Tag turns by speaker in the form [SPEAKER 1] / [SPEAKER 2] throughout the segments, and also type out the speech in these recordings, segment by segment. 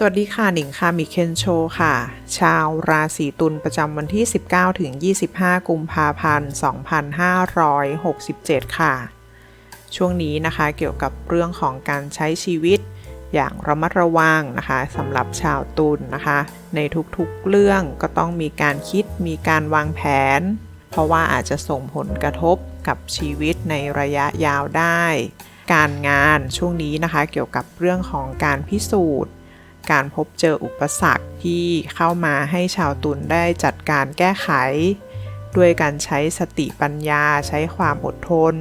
[SPEAKER 1] สวัสดีค่ะหนิงค่ะมิเคนโชค่ะ ชาวราศีตุลประจำวันที่ 19 ถึง 25 กุมภาพันธ์ 2567 ค่ะ ช่วงนี้นะคะเกี่ยวกับเรื่องของการใช้ชีวิตอย่างระมัดระวังนะคะสำหรับชาวตุลนะคะ ในทุกๆเรื่องก็ต้องมีการคิดมีการวางแผน เพราะว่าอาจจะส่งผลกระทบกับชีวิตในระยะยาวได้ การงานช่วงนี้นะคะเกี่ยวกับเรื่องของการพิสูจน์ การพบเจออุปสรรคที่เข้ามาให้ชาวตุลได้จัดการแก้ไข ด้วยการใช้สติปัญญาใช้ความอดทน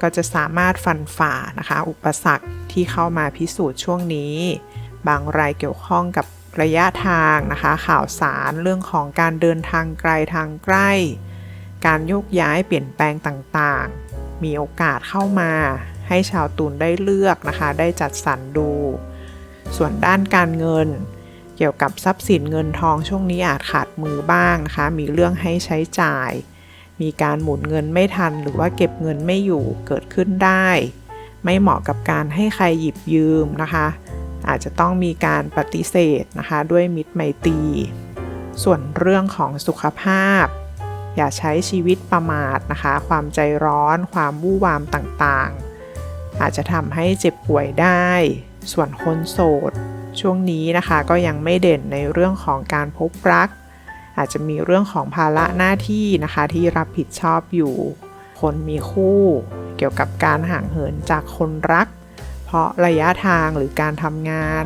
[SPEAKER 1] ก็จะสามารถฟันฝ่านะคะ อุปสรรคที่เข้ามาพิสูจน์ช่วงนี้ บางรายเกี่ยวข้องกับระยะทางนะคะ ข่าวสารเรื่องของการเดินทางไกลทางใกล้ การโยกย้ายเปลี่ยนแปลงต่างๆ มีโอกาสเข้ามาให้ชาวตุลได้เลือกนะคะ ได้จัดสรรดู ส่วนด้านการเงิน เกี่ยวกับทรัพย์สินเงินทองช่วงนี้อาจขาดมือบ้างนะคะ มีเรื่องให้ใช้จ่าย มีการหมุนเงินไม่ทัน หรือว่าเก็บเงินไม่อยู่เกิดขึ้นได้ ไม่เหมาะกับการให้ใครหยิบยืมนะคะ อาจจะต้องมีการปฏิเสธนะคะ ด้วยมิตรไมตรีส่วนเรื่องของสุขภาพ อย่าใช้ชีวิตประมาทนะคะ ความใจร้อน ความวู่วามต่างๆ อาจจะทำให้เจ็บป่วยได้ ส่วนคนโสด ช่วงนี้นะคะก็ยังไม่เด่นในเรื่องของการพบรัก อาจจะมีเรื่องของภาระหน้าที่นะคะที่รับผิดชอบอยู่ คนมีคู่ เกี่ยวกับการห่างเหินจากคนรัก เพราะระยะทางหรือการทำงาน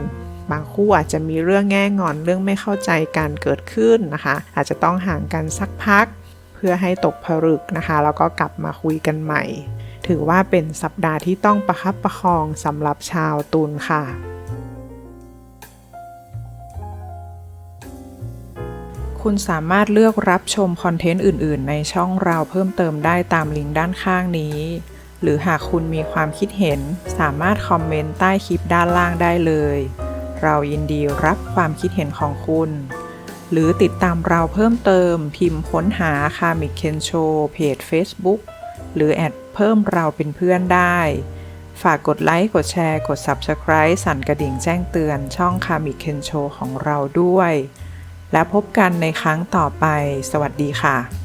[SPEAKER 1] บางคู่อาจจะมีเรื่องแง่งอนเรื่องไม่เข้าใจกันเกิดขึ้นนะคะ อาจจะต้องห่างกันสักพัก เพื่อให้ตกผลึกนะคะ แล้วก็กลับมาคุยกันใหม่ ถือว่าเป็นสัปดาห์ที่ต้องประคับประคองสำหรับชาวตุลค่ะ คุณสามารถเลือกรับชมคอนเทนต์อื่น ๆ ในช่องเราเพิ่มเติมได้ตามลิงก์ด้านข้างนี้ หรือหากคุณมีความคิดเห็น สามารถคอมเมนต์ใต้คลิปด้านล่างได้เลย เรายินดีรับความคิดเห็นของคุณ หรือติดตามเราเพิ่มเติมพิมพ์ค้นหาคามิเคนโชเพจ Facebook หรือแอดเพิ่มเราเป็นเพื่อนได้ ฝากกดไลค์ กดแชร์ กด Subscribe สั่นกระดิ่งแจ้งเตือนช่องคามิเคนโชของเราด้วย และพบกันในครั้งต่อไป สวัสดีค่ะ